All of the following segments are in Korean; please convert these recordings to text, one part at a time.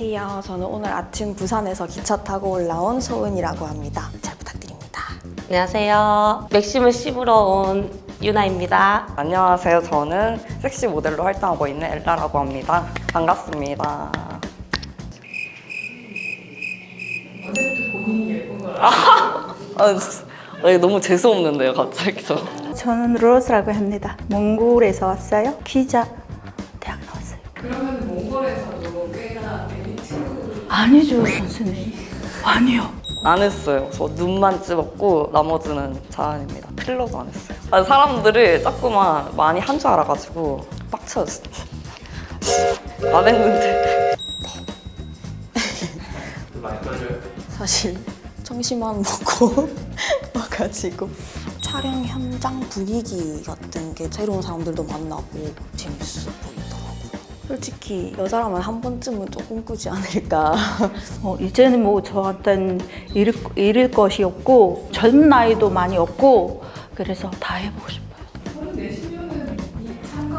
안녕하세요. 저는 오늘 아침 부산에서 기차 타고 올라온 소은이라고 합니다. 잘 부탁드립니다. 안녕하세요. 맥심을 씹으러 온 유나입니다. 안녕하세요. 저는 섹시 모델로 활동하고 있는 엘라라고 합니다. 반갑습니다. 아, 진짜. 아, 이거 너무 재수없는데요, 갑자기 저. 저는 로즈라고 합니다. 몽골에서 왔어요. 기자 아니죠, 선생님. 아니요. 안 했어요. 저 눈만 찝었고 나머지는 자연입니다. 필러도 안 했어요. 아, 사람들을 자꾸만 많이 한 줄 알아가지고 빡쳐요. 진짜. 안 했는데. 많이 떨려요? 사실 청심환 먹고 와가지고 촬영 현장 분위기 같은 게 새로운 사람들도 만나고 재밌어 보이더라고요. 솔직히 여자라면 한 번쯤은 조금 꾸지 않을까. 어, 이제는 뭐 저한테는 잃을, 잃을 것이 없고 젊은 나이도 많이 없고 그래서 다 해보고 싶어요.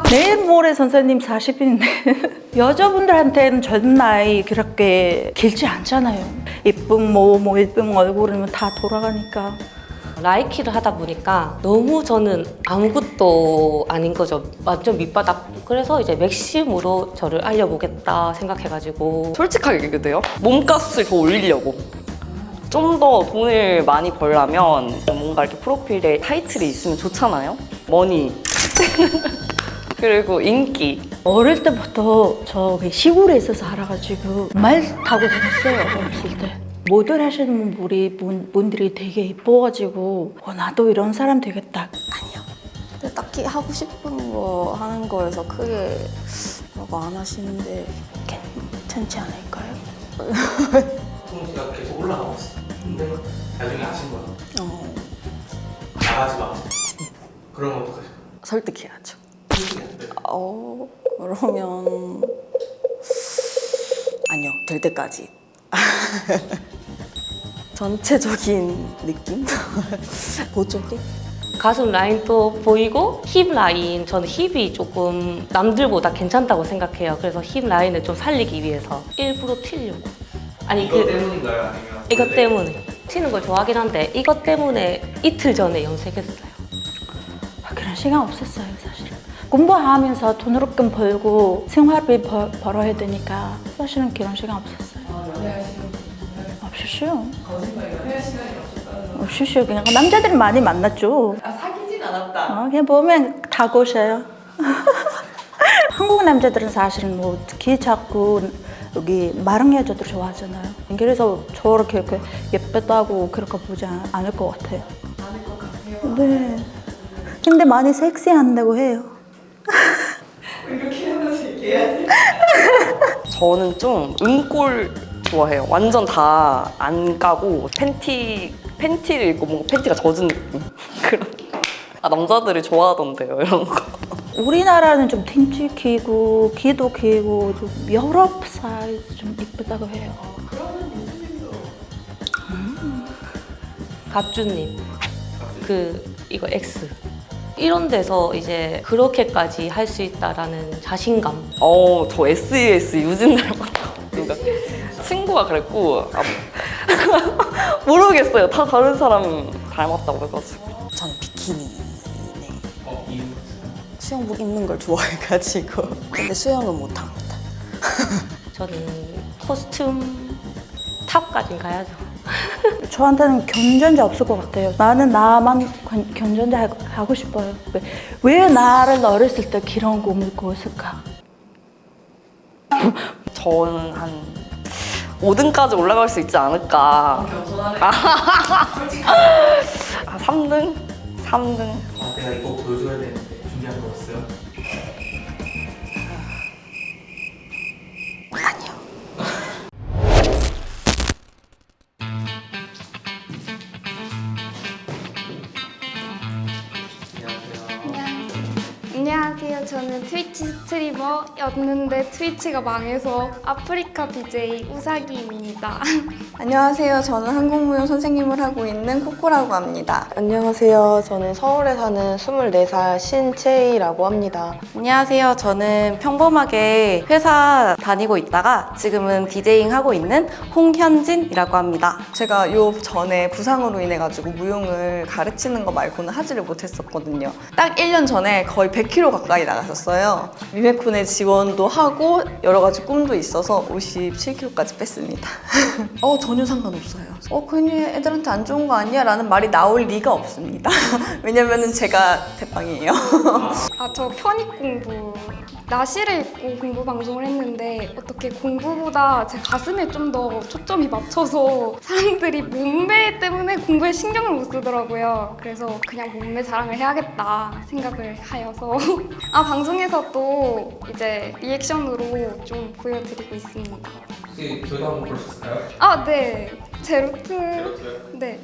내일 모레 선생님 40인데 여자분들한테는 젊은 나이 그렇게 길지 않잖아요. 이쁜 몸, 뭐 이쁜 얼굴은 다 돌아가니까. 라이키를 하다 보니까 너무 저는 아무것도 아닌 거죠. 완전 밑바닥. 그래서 이제 맥심으로 저를 알려보겠다 생각해가지고 솔직하게 얘기해도 돼요? 몸값을 더 올리려고. 좀 더 돈을 많이 벌려면 뭔가 이렇게 프로필에 타이틀이 있으면 좋잖아요? 머니. 그리고 인기. 어릴 때부터 저기 시골에 있어서 살아가지고 말 타고 다녔어요 어렸을 때 모델 하시는 분이 분, 분들이 되게 이뻐가지고 어, 나도 이런 사람 되겠다 아니요. 근데 딱히 하고 싶은 거 하는 거에서 크게 뭐라고 안 하시는데 괜찮지 않을까요? 통지가 계속 올라가고 있어. 근데 나중에 아신 거야. 어, 나가지 마. 그러면 어떡하죠? 설득해야죠. 솔직히 안 돼. 어, 그러면 아니요, 될 때까지. 전체적인 느낌? 보조개? 가슴 라인도 보이고 힙 라인 저는 힙이 조금 남들보다 괜찮다고 생각해요. 그래서 힙 라인을 좀 살리기 위해서 일부러 튀려고. 아니 이거 그 때문인가요? 아니면 이것 원래 때문에 튀는 걸 좋아하긴 한데 이것 때문에 이틀 전에 염색했어요. 아, 그런 시간 없었어요 사실은 공부하면서 돈을 좀 벌고 생활비 벌, 벌어야 되니까 사실은 그런 시간 없었어요 없었어요 거짓말 연애할 시간이 없었다는 거 없었어요 그냥 남자들 많이 만났죠 아 사귀진 않았다 어, 그냥 보면 다 고셔요. 한국 남자들은 사실은 뭐키 작고 여기 마른 여자들 좋아하잖아요. 그래서 저렇게 이렇게 예쁘다고 그렇게 보지 않- 않을 것 같아요. 않을 것 같아요 네. 근데 많이 섹시한다고 해요. 이렇게 하면서 얘기해야지 저는 좀 은꼴 좋아해요. 완전 다 안 까고 팬티 팬티를 입고 뭔가 팬티가 젖은 느낌. 그런. 아 남자들이 좋아하던데요 이런 거. 우리나라는 좀 팅치 키고 키도 키고 좀 유럽 사이즈 좀 이쁘다고 해요. 갑주님 그 이거 X 이런 데서 이제 그렇게까지 할 수 있다라는 자신감 어, 저 SES 유진 닮았다고 누가 친구가 그랬고 아, 모르겠어요. 다 다른 사람 닮았다고 해가지고. 저는 비키니. 네. 어, 수영복 입는 걸 좋아해가지고. 근데 수영은 못합니다. 저는 코스튬 탑까진 가야죠 저한테는 견전자 없을 것 같아요. 나는 나만 견- 견전자 하- 하고 싶어요. 왜, 왜 나를 어렸을 때 그런 꿈을 꿨을까? 저는 한 5등까지 올라갈 수 있지 않을까. 겸손하네 아, 3등? 3등? 아, 내가 이거 보여줘야 되는 저는 트위치 스트리머였는데 트위치가 망해서 아프리카 BJ 우사기입니다. 안녕하세요. 저는 한국무용 선생님을 하고 있는 코코라고 합니다. 안녕하세요. 저는 서울에 사는 24살 신채희라고 합니다. 안녕하세요. 저는 평범하게 회사 다니고 있다가 지금은 디제잉 하고 있는 홍현진이라고 합니다. 제가 요 전에 부상으로 인해 가지고 무용을 가르치는 거 말고는 하지를 못했었거든요. 딱 1년 전에 거의 100kg 가까이 나 갔었어요. 미메쿤에 지원도 하고 여러 가지 꿈도 있어서 57kg까지 뺐습니다. 어 전혀 상관없어요. 어 괜히 애들한테 안 좋은 거 아니야? 라는 말이 나올 리가 없습니다. 왜냐면은 제가 대빵이에요. 아, 저 편입 공부 나시를 입고 공부 방송을 했는데 어떻게 공부보다 제 가슴에 좀 더 초점이 맞춰서 사람들이 몸매 때문에 공부에 신경을 못 쓰더라고요. 그래서 그냥 몸매 자랑을 해야겠다 생각을 하여서 아 방송에서 또 이제 리액션으로 좀 보여드리고 있습니다. 혹시 저희도 한번 보셨을까요? 아 네, 제로트 제로트요? 네.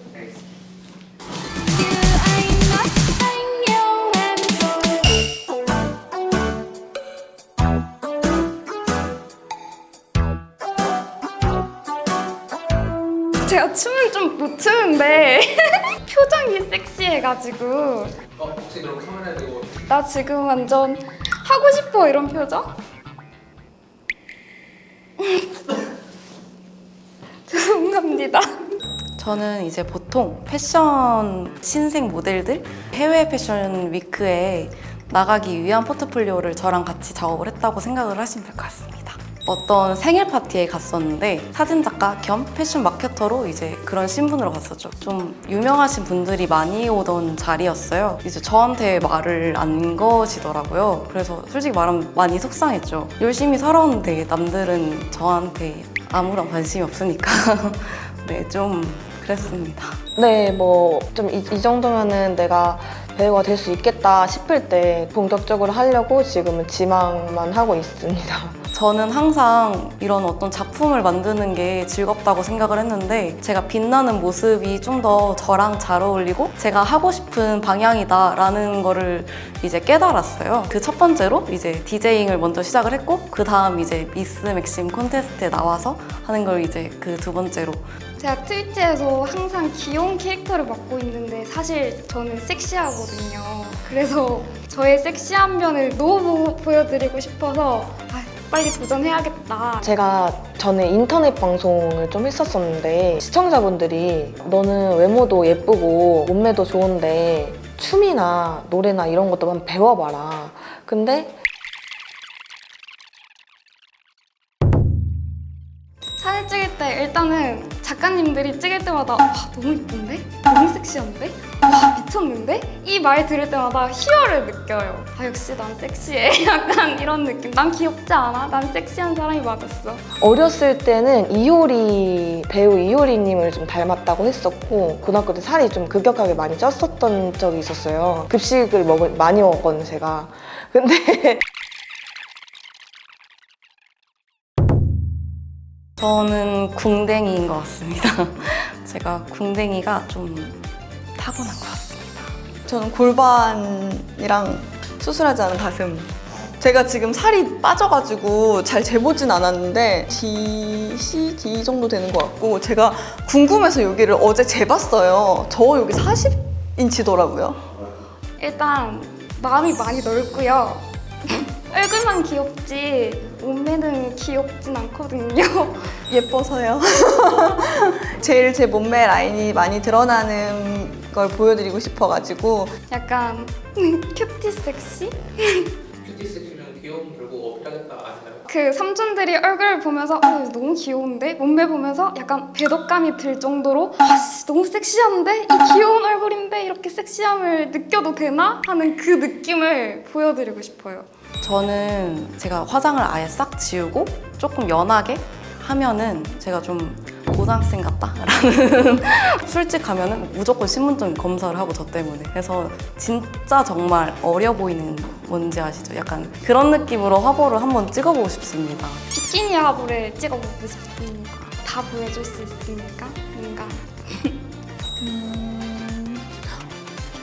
제가 춤은 좀 못 추는데 표정이 섹시해가지고 어, 혹시 그럼 카메라에 대고 나 지금 완전 하고 싶어 이런 표정? 죄송합니다. 저는 이제 보통 패션 신생 모델들 해외 패션 위크에 나가기 위한 포트폴리오를 저랑 같이 작업을 했다고 생각을 하시면 될 것 같습니다. 어떤 생일 파티에 갔었는데 사진작가 겸 패션 마케터로 이제 그런 신분으로 갔었죠. 좀 유명하신 분들이 많이 오던 자리였어요. 이제 저한테 말을 안 거시더라고요. 그래서 솔직히 말하면 많이 속상했죠. 열심히 살았는데 남들은 저한테 아무런 관심이 없으니까 네, 좀 그랬습니다. 네, 뭐 좀 이 정도면은 내가 배우가 될 수 있겠다 싶을 때 본격적으로 하려고 지금은 지망만 하고 있습니다. 저는 항상 이런 어떤 작품을 만드는 게 즐겁다고 생각을 했는데 제가 빛나는 모습이 좀 더 저랑 잘 어울리고 제가 하고 싶은 방향이다라는 거를 이제 깨달았어요. 그 첫 번째로 이제 디제잉을 먼저 시작을 했고 그 다음 이제 미스 맥심 콘테스트에 나와서 하는 걸 이제 그 두 번째로 제가 트위치에서 항상 귀여운 캐릭터를 맡고 있는데 사실 저는 섹시하거든요. 그래서 저의 섹시한 면을 너무 보여드리고 싶어서 아, 빨리 도전해야겠다. 제가 전에 인터넷 방송을 좀 했었었는데 시청자분들이 너는 외모도 예쁘고 몸매도 좋은데 춤이나 노래나 이런 것도 한번 배워봐라. 근데 때 일단은 작가님들이 찍을 때마다 와 너무 이쁜데? 너무 섹시한데? 와 미쳤는데? 이 말 들을 때마다 희열을 느껴요. 아 역시 난 섹시해. 약간 이런 느낌. 난 귀엽지 않아? 난 섹시한 사람이 맞았어. 어렸을 때는 이효리 배우 이효리님을 좀 닮았다고 했었고 고등학교 때 살이 좀 급격하게 많이 쪘었던 적이 있었어요. 급식을 먹을 많이 먹었거든요, 제가. 근데 저는 궁뎅이인 것 같습니다. 제가 궁뎅이가 좀 타고난 것 같습니다. 저는 골반이랑 수술하지 않은 가슴. 제가 지금 살이 빠져가지고 잘 재보진 않았는데 D, C, D 정도 되는 것 같고 제가 궁금해서 여기를 어제 재봤어요. 저 여기 40인치더라고요. 일단 마음이 많이 넓고요. 얼굴만 귀엽지 몸매는 귀엽진 않거든요. 예뻐서요. 제일 제 몸매 라인이 많이 드러나는 걸 보여드리고 싶어가지고 약간 큐티 섹시? 큐티 섹시면 귀여움 결국 어필하겠다 아시나요? 그 삼촌들이 얼굴을 보면서 어, 너무 귀여운데 몸매 보면서 약간 배덕감이 들 정도로 아씨 너무 섹시한데 이 귀여운 얼굴인데 이렇게 섹시함을 느껴도 되나 하는 그 느낌을 보여드리고 싶어요. 저는 제가 화장을 아예 싹 지우고 조금 연하게 하면은 제가 좀 고등학생 같다라는 솔직하면은 무조건 신분증 검사를 하고 저 때문에 그래서 진짜 정말 어려 보이는 뭔지 아시죠? 약간 그런 느낌으로 화보를 한번 찍어보고 싶습니다. 비키니 화보를 찍어보고 싶습니다. 다 보여줄 수 있으니까 뭔가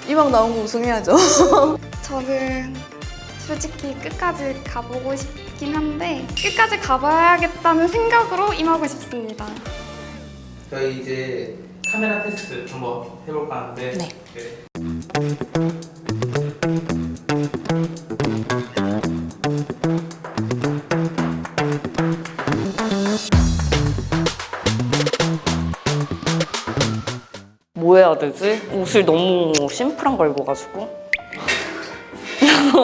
이왕 나온 거 우승해야죠. 저는 솔직히 끝까지 가보고 싶긴 한데 끝까지 가봐야겠다는 생각으로 임하고 싶습니다. 저희 이제 카메라 테스트 한번 해볼까 하는데 네. 네. 뭐 해야 되지? 옷을 너무 심플한 걸 입어가지고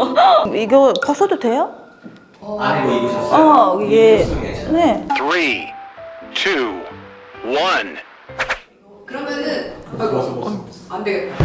이거 벗어도 돼요? 안에 뭐 입으셨어요? 어, 이게 입으셨어요? 네. Three, two, one. 그러면은 벗어. 안 되겠다.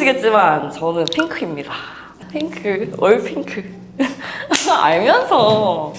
모르시겠지만 저는 핑크입니다. 핑크, 월 핑크. 알면서